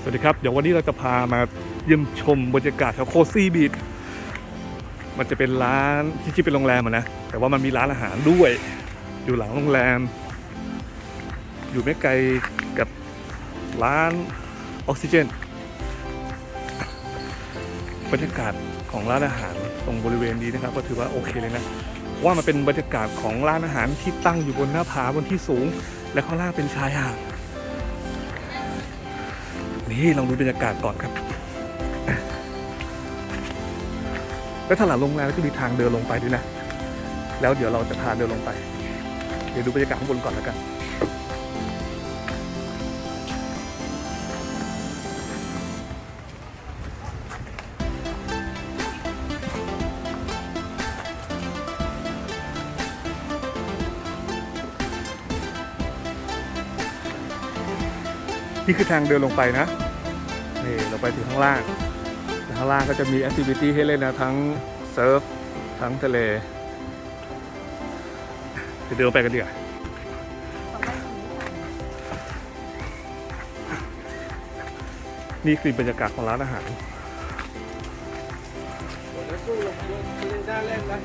สวัสดีครับ เดี๋ยววันนี้เราจะพามาเยี่ยมชมบรรยากาศแถวโคซี่บีชมันจะเป็นร้านที่ที่เป็นโรงแรมนะแต่ว่ามันมีร้านอาหารด้วย อยู่หลังโรงแรม อยู่ไม่ไกลกับร้านออกซิเจนบรรยากาศของร้านอาหารตรงบริเวณนี้นะครับ ก็ถือว่าโอเคเลยนะว่ามันเป็นบรรยากาศของร้านอาหารที่ตั้งอยู่บนหน้าผาบนที่สูง และข้างล่างเป็นชายหาด นี่ลองดูบรรยากาศก่อนครับแล้วถ้าหลังโรงแรมก็มีทางเดินลงไปด้วยนะ แล้วเดี๋ยวเราจะพาเดินลงไป เดี๋ยวดูบรรยากาศข้างบนก่อนแล้วกัน นี่คือทางเดินลงไปนะนี่เราไปถึงข้างล่างข้างล่างก็จะมีแอคทิวิตี้ให้เล่นนะทั้งเซิร์ฟทั้งทะเลเดี๋ยวเดินไปกันดีกว่านี่คือบรรยากาศของร้านอาหารแล้วสู้ลงเล่นได้เล่นนะ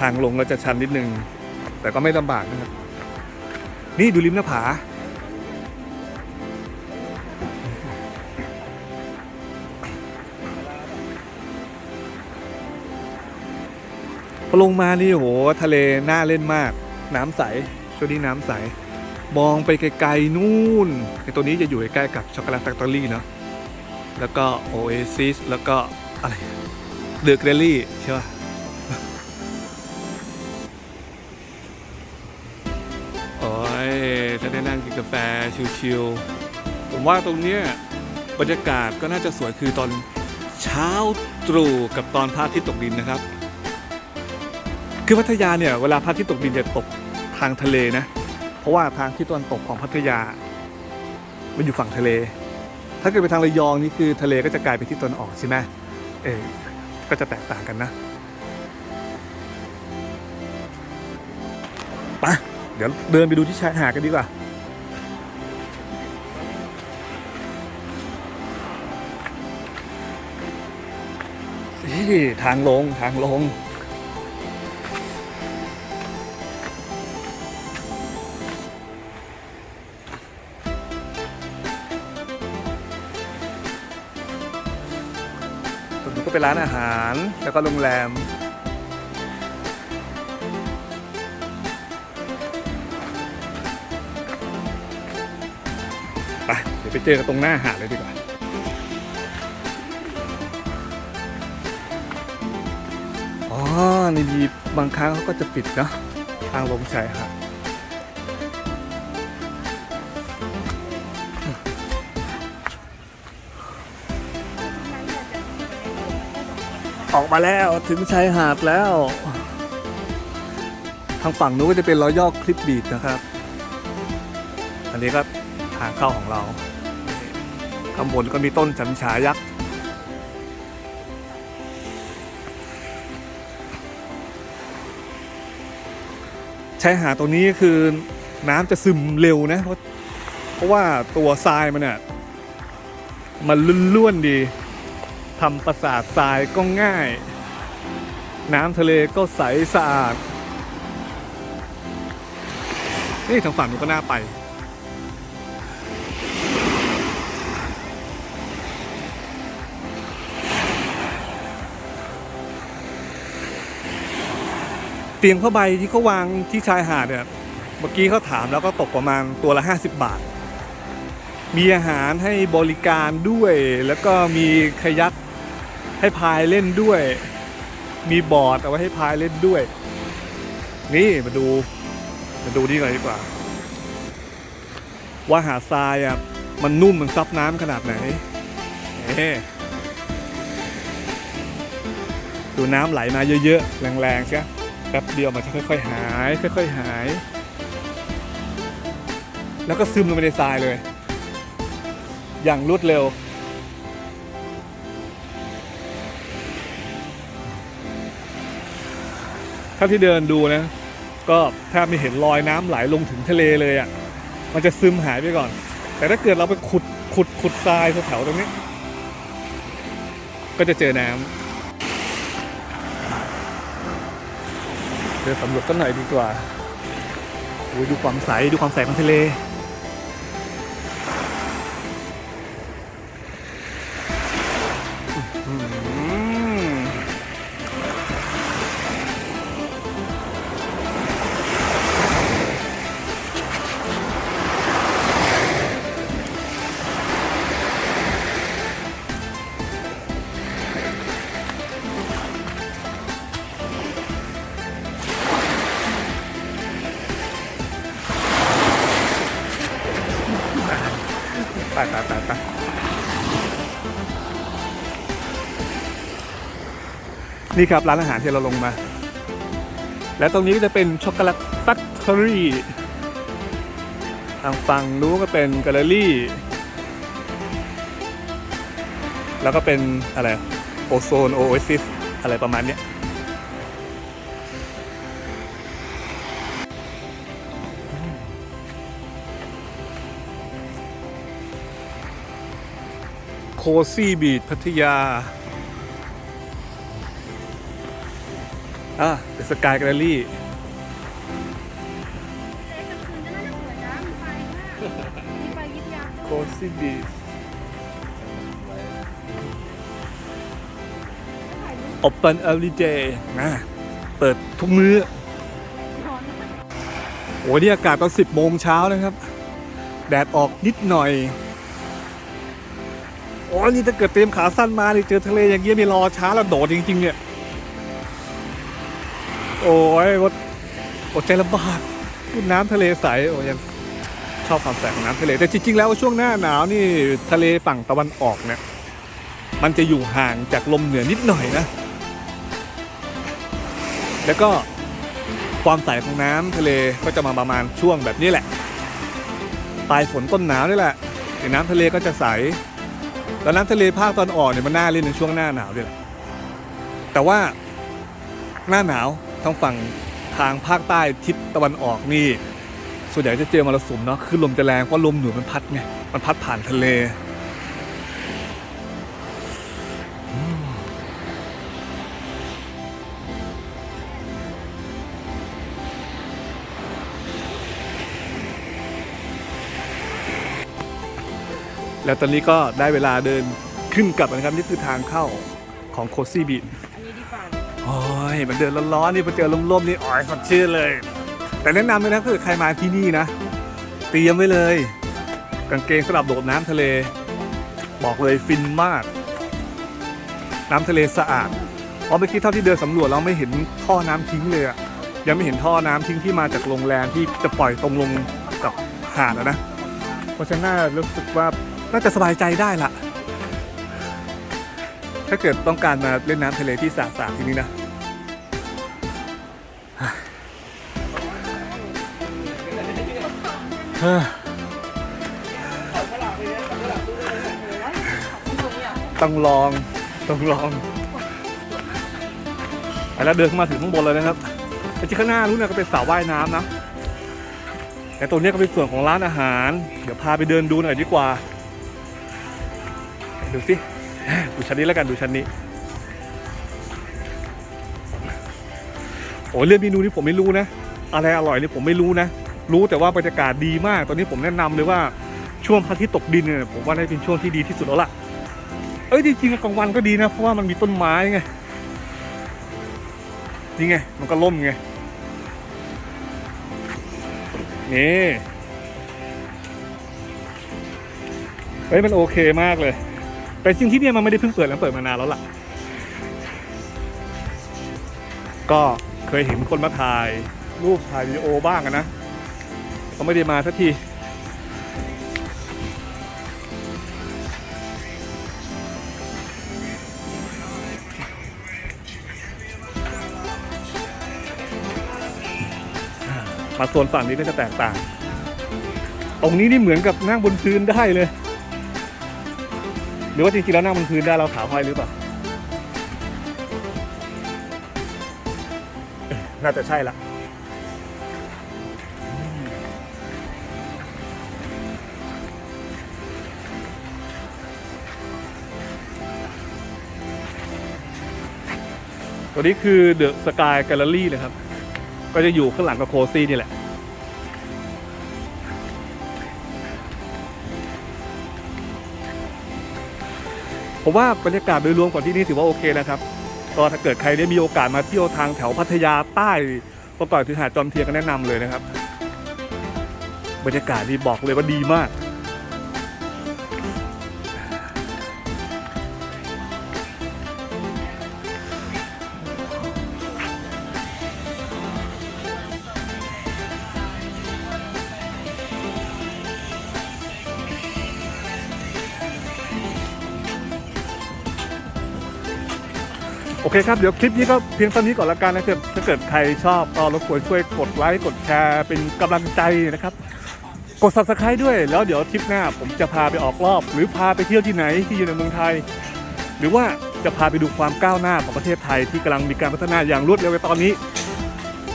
ทางลงก็จะชันนิดนึง แต่ก็ไม่ลำบากนะครับ นี่ดูริมหน้าผา พอลงมานี่โหทะเลน่าเล่นมาก น้ำใสช่วงนี้น้ำใส มองไปไกลๆนู่นไอตัวนี้จะอยู่ใกล้กับช็อกโกแลตแฟคทอรี่เนาะแล้วก็โอเอซิสแล้วก็อะไรเดอะแกลลี่ใช่ป่ะ กาแฟชิลๆผมว่าตรงเนี้ยบรรยากาศก็น่าจะสวยคือตอนเช้าตรู่กับตอนพระอาทิตย์ตกดินนะครับ คือพัทยาเนี่ยเวลาพระอาทิตย์ตกดินจะตกทางทะเลนะ เพราะว่าทางที่ตะวันตกของพัทยา มันอยู่ฝั่งทะเล ถ้าเกิดไปทางระยองนี่คือทะเลก็จะกลายไปที่ตะวันออกใช่ไหมเออก็จะแตกต่างกันนะไปเดี๋ยวเดินไปดูที่ชายหาดกันดีกว่า ทางลงทางลง ตรงนี้ก็เป็นร้านอาหารแล้วก็โรงแรมไปเดี๋ยวไปเจอกันตรงหน้าหาดเลยดีกว่า ในยีบางครั้งเขาก็จะปิดเนอะทางลงชายหาดออกมาแล้วถึงชายหาดแล้ว ทางฝั่งนู้นก็จะเป็นรอยยอกคลิปบีดนะครับ อันนี้ก็ทางเข้าของเราข้างบนก็มีต้นจันฉายักษ์ ชายหาดตรงนี้คือน้ำจะซึมเร็วนะเพราะเพราะว่าตัวทรายมันเนี่ยมันล้วนๆดีทำประสาททรายก็ง่าย น้ำทะเลก็ใสสะอาด นี่ทางฝั่งนู้นก็น่าไป เตียงผ้าใบที่เขาวางที่ชายหาดเนี่ยเมื่อกี้เขาถามแล้วก็ตกประมาณตัวละ 50 บาท มีอาหารให้บริการด้วย แล้วก็มีคายักให้พายเล่นด้วย มีบอร์ดเอาไว้ให้พายเล่นด้วย นี่มาดูมาดูนี่หน่อยดีกว่า ว่าหาดทรายอะมันนุ่มมันซับน้ำขนาดไหนเอ๊ดูน้ำไหลมาเยอะๆ แรงๆใช่ไหม แป๊บเดียวมันจะค่อยๆหาย ค่อยๆหาย แล้วก็ซึมลงไปในทรายเลย อย่างรวดเร็ว ถ้าที่เดินดูนะ ก็แทบไม่เห็นรอยน้ำไหลลงถึงทะเลเลยอะ่ะ มันจะซึมหายไปก่อน แต่ถ้าเกิดเราไปขุดขุดขุดทรายแถวๆตรงนี้ ก็จะเจอน้ำ เดินสำรวจสักหน่อยดีกว่าดูความใสดูความใสของทะเล นี่ครับร้านอาหารที่เราลงมา และตรงนี้ก็จะเป็นช็อกโกแลตแฟคทอรี่ทางฝั่งนู้นก็เป็นแกลเลอรี่ แล้วก็เป็นอะไรโอโซนโอเอซิสอะไรประมาณนี้โคซี่บีชพัทยา อะเดสกายแกลเลอรี่โคซี่บีชโอเปนเอ y d เดย์นะเปิดทุกมื้อโอ้นี่อากาศตอน10โมงเช้านะครับ แดดออกนิดหน่อยโอ้นี่ถ้าเกิดเตรียมขาสั้นมานี่เจอทะเลอย่างเงี้ยไม่รอช้าแล้วโดดจริง ๆ เนี่ย โอ้ยว่าอดใจลำบากพูดน้ำทะเลใสโอ้ยังชอบความใสของน้ำทะเล แต่จริง ๆ แล้วช่วงหน้าหนาวนี่ทะเลฝั่งตะวันออกเนี่ยมันจะอยู่ห่างจากลมเหนือนิดหน่อยนะ แล้วก็ความใสของน้ำทะเลก็จะมาประมาณช่วงแบบนี้แหละ ปลายฝนต้นหนาวนี่แหละเดี๋ยวน้ำทะเลก็จะใส แล้วน้ำทะเลภาคตอนออกเนี่ยมันน่าเล่นในช่วงหน้าหนาวด้วยแหละ แต่ว่าหน้าหนาว ทางฝั่งทางภาคใต้ทิศตะวันออกนี่ ส่วนใหญ่จะเจอมรสุมเนาะคือลมจะแรงเพราะลมหนุนมันพัดไงมันพัดผ่านทะเลแล้วตอนนี้ก็ได้เวลาเดินขึ้นกลับนะครับ นี่คือทางเข้าของโคซี่บีน โอ้ยมันเดินร้อนๆนี่มาเจอลมๆนี่อ๋อยสดชื่นเลย แต่แนะนำเลยนะถ้าเกิดใครมาที่นี่นะเตรียมไว้เลย กางเกงสำหรับโดดน้ำทะเล บอกเลยฟินมาก น้ำทะเลสะอาดเพราะเมื่อกี้เท่าที่เดินสำรวจเราไม่เห็นท่อน้ำทิ้งเลยอะยังไม่เห็นท่อน้ำทิ้งที่มาจากโรงแรมที่จะปล่อยตรงลงกับหาดนะ เพราะฉะนั้นน่ารู้สึกว่าน่าจะสบายใจได้ละถ้าเกิดต้องการมาเล่นน้ำทะเลที่สะอาดๆที่นี่นะ ต้องลอง ต้องลองไปแล้วเดินเข้ามาถึงข้างบนเลยนะครับแต่ที่ข้างหน้านู้นนะก็เป็นสระว่ายน้ำนะ แต่ตรงนี้ก็เป็นส่วนของร้านอาหาร เดี๋ยวพาไปเดินดูหน่อยดีกว่า ดูสิ ดูชั้นนี้แล้วกันดูชั้นนี้ โอ้ยเรื่องเมนูนี้ผมไม่รู้นะ อะไรอร่อยนี่ผมไม่รู้นะ รู้แต่ว่าบรรยากาศดีมาก ตอนนี้ผมแนะนำเลยว่าช่วงพระอาทิตย์ตกดินเนี่ยผมว่าได้เป็นช่วงที่ดีที่สุดแล้วล่ะ เอ้ยจริงๆกลางวันก็ดีนะ เพราะว่ามันมีต้นไม้ไงนี่ไง มันก็ล่มไงนี่เฮ้ยมันโอเคมากเลย แต่จริงที่เนี่ยมันไม่ได้เพิ่งเปิดแล้วเปิดมานานแล้วล่ะ ก็เคยเห็นคนมาถ่ายรูปถ่ายวิดีโอบ้างนะ ไม่ได้มาสักที มาโซนฝั่งนี้ก็จะแตกต่าง ตรงนี้นี่เหมือนกับนั่งบนพื้นได้เลย หรือว่าจริงๆแล้วนั่งบนพื้นได้เราขาห้อยหรือเปล่า น่าจะใช่ละ ตัวนี้คือเดอะสกายแกลเลอรี่นะครับ ก็จะอยู่ข้างหลังกับโคซี่นี่แหละผมว่าบรรยากาศโดยรวมของที่นี่ถือว่าโอเคนะครับ ก็ถ้าเกิดใครได้มีโอกาสมาเที่ยวทางแถวพัทยาใต้ก็ก่อนถึงหาดจอมเทียนก็แนะนำเลยนะครับ บรรยากาศนี่บอกเลยว่าดีมาก อเคครับ เดี๋ยวคลิปนี้ก็เพียงเท่านี้ก่อนละกันนะครับถ้าเกิดใครชอบก็รบกวนช่วยกดไลค์กดแชร์เป็นกำลังใจนะครับ กด subscribe ด้วย แล้วเดี๋ยวทริปหน้าผมจะพาไปออกรอบ หรือพาไปเที่ยวที่ไหนที่อยู่ในเมืองไทย หรือว่าจะพาไปดูความก้าวหน้าของประเทศไทยที่กำลังมีการพัฒนาอย่างรวดเร็วในตอนนี้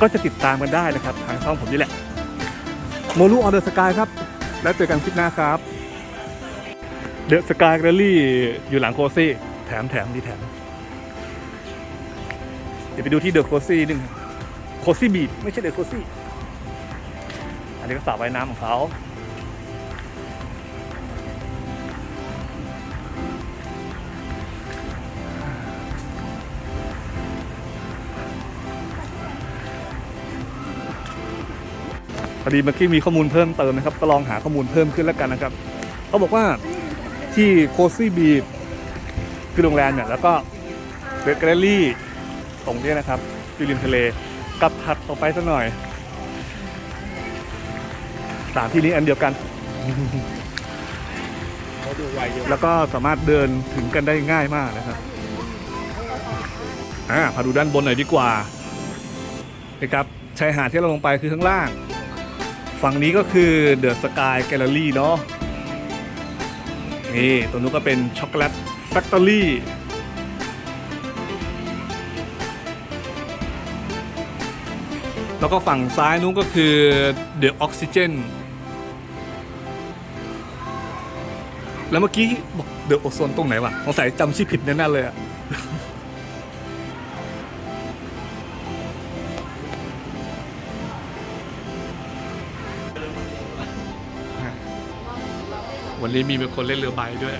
ก็จะติดตามกันได้นะครับ ทางช่องผมนี่แหละโมลูออนเดอะสกายครับ แล้วเจอกันคลิปหน้าครับเดอะสกายแกลลี่อยู่หลังโคซี่แถมแถมดีแถม เดี๋ยวไปดูที่เดอะโคซี่นึงโคซี่บีไม่ใช่เดอะโคซี่อันนี้ก็สระว่ายน้ำของเขาพอดีเมื่อกี้มีข้อมูลเพิ่มเติมนะครับ ก็ลองหาข้อมูลเพิ่มขึ้นแล้วกันนะครับ เขาบอกว่าที่โคซี่บีคือโรงแรมเนี่ยแล้วก็เดอะแกลลอรี่ ตรงเนี้ยนะครับที่ริมทะเลกลับถัดออกไปสักหน่อยสามที่นี้อันเดียวกันเขาดูไวอยู่แล้วก็สามารถเดินถึงกันได้ง่ายมากนะครับอ่าพาดูด้านบนหน่อยดีกว่านะครับชายหาดที่เราลงไปคือข้างล่าง ฝั่งนี้ก็คือเดอะสกายแกลเลอรี่เนาะนี่ตรงนู้นก็เป็นช็อกโกแลตแฟคทอรี่ แล้วก็ฝั่งซ้ายนู้นก็คือเดอะออกซิเจนแล้วเมื่อกี้บอกเดอะโอโซนตรงไหนวะสงสัยจำชื่อผิดแน่ๆเลยอะวันนี้มีเป็นคนเล่นเรือใบด้วย